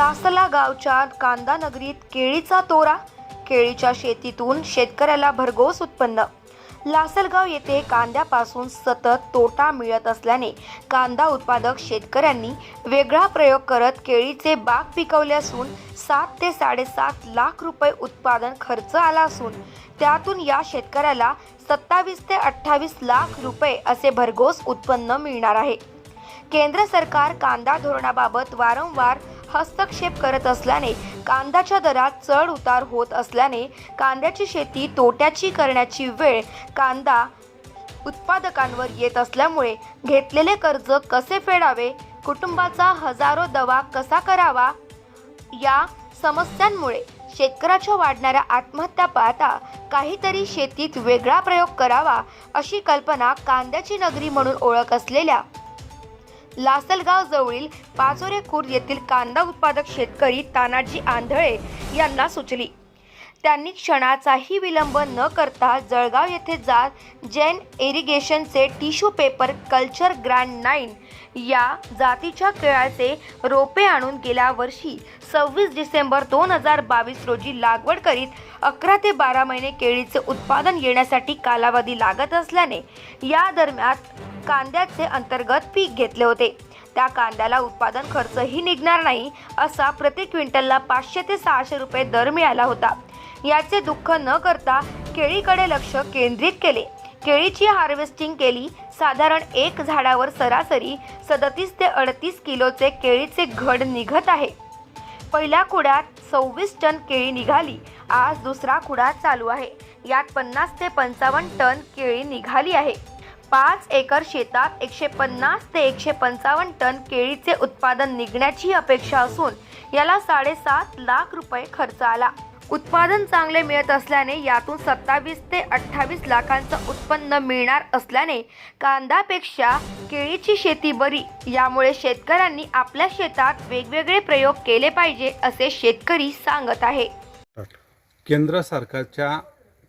लासला गावच्या कांदा नगरीत केळीचा तोरा. केळीच्या शेतीतून शेतकऱ्याला भरघोस उत्पन्न. लासलगाव येथे कांद्यापासून सतत तोटा मिळत असल्याने कांदा उत्पादक शेतकऱ्यांनी वेगळा प्रयोग करत केळीचे बाग पिकवले असून सात ते साडेसात लाख रुपये उत्पादन खर्च आला असून त्यातून या शेतकऱ्याला सत्तावीस ते अठ्ठावीस लाख रुपये असे भरघोस उत्पन्न मिळणार आहे. केंद्र सरकार कांदा धोरणाबाबत वारंवार हस्तक्षेप करत असल्याने कांद्याच्या दरात चढ उतार होत असल्याने कांद्याची शेती तोट्याची करण्याची वेळ कांदा उत्पादकांवर येत असल्यामुळे घेतलेले कर्ज कसे फेडावे? कुटुंबाचा हजारो दवा कसा करावा? या समस्यांमुळे शेतकऱ्याच्या वाढणाऱ्या आत्महत्या पाहता काहीतरी शेतीत वेगळा प्रयोग करावा अशी कल्पना कांद्याची नगरी म्हणून ओळख असलेल्या लासलगाव जवळील पाचोरे खुर्द येथील कांदा उत्पादक शेतकरी तानाजी आंधळे यांना सुचली. त्यांनी क्षणाचाही विलंब न करता जळगाव येथे जात Jain इरिगेशनचे tissue paper culture grand nine या जातीच्या केळाचे रोपे आणून गेल्या वर्षी सव्वीस डिसेंबर दोन हजार बावीस रोजी लागवड करीत अकरा ते बारा महिने केळीचे उत्पादन येण्यासाठी कालावधी लागत असल्याने या दरम्यान कांद्याचे अंतर्गत पीक घेतले होते. त्या कांद्याला उत्पादन खर्चही निघणार नाही असा प्रति क्विंटलला पाचशे ते सहाशे रुपये दर मिळाला होता. याचे दुःख न करता केळीकडे लक्ष केंद्रित केले. केळीची हार्वेस्टिंग केली. साधारण एक झाडावर सरासरी सदतीस ते अडतीस किलोचे केळीचे घड निघत आहे. पहिल्या कुड्यात सव्वीस टन केळी निघाली. आज दुसरा कुडा चालू आहे. यात पन्नास ते पंचावन्न टन केळी निघाली आहे. पाच एकर शेतात एकशे पन्नास ते एकशे पंचावन्न टन केळीचे उत्पादन निघण्याची अपेक्षा असून याला साडेसात लाख रुपये खर्च आला. उत्पादन चांगले मिळत असल्याने यातून सत्तावीस ते अठ्ठावीस लाखांचं उत्पन्न मिळणार असल्याने कांद्यापेक्षा केळीची शेती बरी. यामुळे शेतकऱ्यांनी आपल्या शेतात वेगवेगळे प्रयोग केले पाहिजे असे शेतकरी सांगत आहे. केंद्र सरकारच्या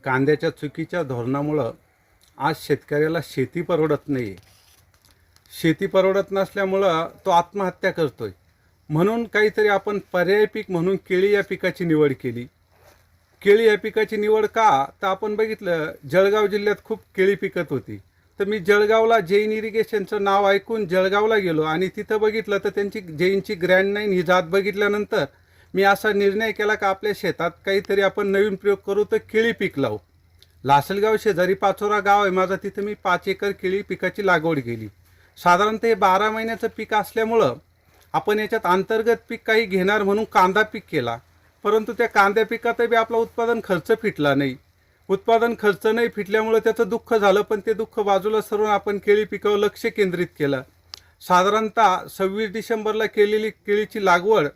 कांद्याच्या चुकीच्या धोरणामुळं आज शेतकऱ्याला शेती परवडत नाही आहे शेती परवडत नसल्यामुळं तो आत्महत्या करतो आहे म्हणून काहीतरी आपण पर्यायी पीक म्हणून केळी या पिकाची निवड केली. केळी या पिकाची निवड का? तर आपण बघितलं जळगाव जिल्ह्यात खूप केळी पिकत होती. तर मी जळगावला जैन इरिगेशनचं नाव ऐकून जळगावला गेलो आणि तिथं बघितलं तर त्यांची जैनची ग्रँड नाईन ही जात बघितल्यानंतर मी असा निर्णय केला का आपल्या शेतात काहीतरी आपण नवीन प्रयोग करू तर केळी पीक लावू. लासलगाव शेजारी पाचोरा गाव आहे. माझा तिथं मी पाच एकर केळी पिकाची लागवड केली. साधारणतः हे बारा महिन्याचं पीक असल्यामुळं आपण याच्यात अंतर्गत पीक काही घेणार म्हणून कांदा पीक केला. परंतु त्या कांद्या पिकातही बी आपला उत्पादन खर्च फिटला नाही. उत्पादन खर्च नाही फिटल्यामुळं त्याचं दुःख झालं पण ते दुःख बाजूला सरून आपण केळी पिकावर लक्ष केंद्रित केलं. साधारणतः सव्वीस डिसेंबरला केलेली केळीची लागवड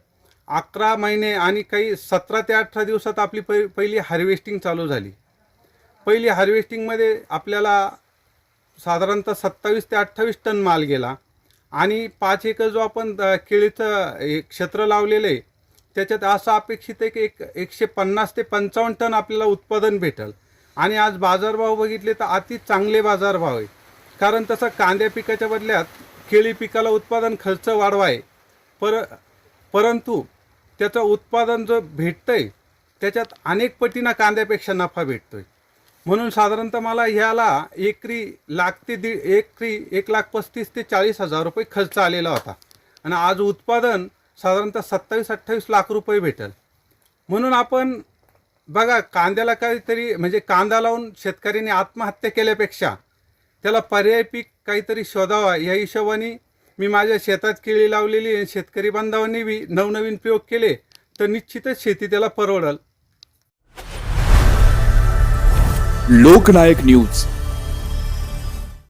अकरा महिने आणि काही सतरा ते अठरा दिवसात आपली पहि पहिली हार्वेस्टिंग चालू झाली. पहिली हार्वेस्टिंगमध्ये आपल्याला साधारणतः सत्तावीस ते अठ्ठावीस टन माल गेला. आणि पाच एकर जो आपण केळीचं हे क्षेत्र लावलेलं आहे त्याच्यात असं अपेक्षित आहे की एक एकशे पन्नास ते पंचावन्न टन आपल्याला उत्पादन भेटल. आणि आज बाजारभाव बघितले तर अति चांगले बाजारभाव आहे. कारण तसं कांद्या पिकाच्या बदल्यात केळी पिकाला उत्पादन खर्च वाढवाय पर परंतु त्याचं उत्पादन जो भेटतं आहे त्याच्यात अनेक पटीनं कांद्यापेक्षा नफा भेटतो आहे म्हणून साधारणतः मला ह्याला एकरी लाख ते दीड एकरी एक लाख पस्तीस ते चाळीस हजार रुपये खर्च आलेला होता. आणि आज उत्पादन साधारणतः सत्तावीस अठ्ठावीस लाख रुपये भेटेल. म्हणून आपण बघा कांद्याला काहीतरी म्हणजे कांदा लावून शेतकऱ्यांनी आत्महत्या केल्यापेक्षा त्याला पर्याय पीक काहीतरी शोधावा. या हिशोबाने मी माझ्या शेतात केळी लावलेली शेतकरी बांधवांनी बी नवनवीन प्रयोग केले तर निश्चितच शेती त्याला परवडल. लोकनायक न्यूज.